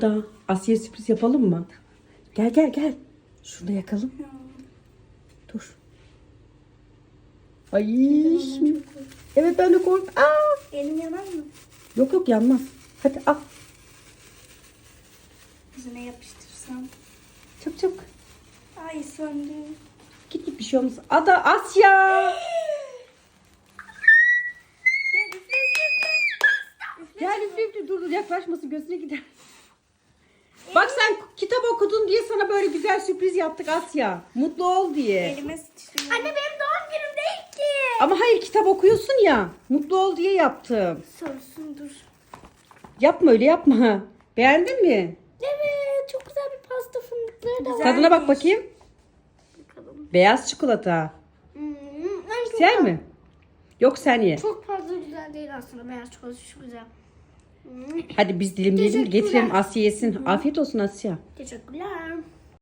Da Asya'ya sürpriz yapalım mı? Gel gel gel. Şurada yakalım. Dur. Ay. Evet ben de kork. Aa! Elim yanar mı? Yok yok yanmaz. Hadi al. Yüzüne yapıştırsam. Çabuk çabuk. Ay söndü. Git git bir şey olmaz. Ada Asya. Gel üfle üfle üfle. Gel üfle üfle dur dur yaklaşmasın gözüne gider. Bak sen kitap okudun diye sana böyle güzel sürpriz yaptık Asya. Mutlu ol diye. Elime sıçtım. Anne benim doğum günüm değil ki. Ama hayır kitap okuyorsun ya. Mutlu ol diye yaptım. Sönsün dur. Yapma öyle yapma. Beğendin mi? Evet çok güzel bir pasta fındıkları da var. Tadına bak bakayım. Bakalım. Beyaz çikolata. Hmm, ay çok mi? Yok sen ye. Çok fazla güzel değil aslında. Beyaz çikolata şu güzel. Hadi biz dilimleyelim Teşekkürler. getirelim Asya yesin. Afiyet olsun Asya. teşekkürler.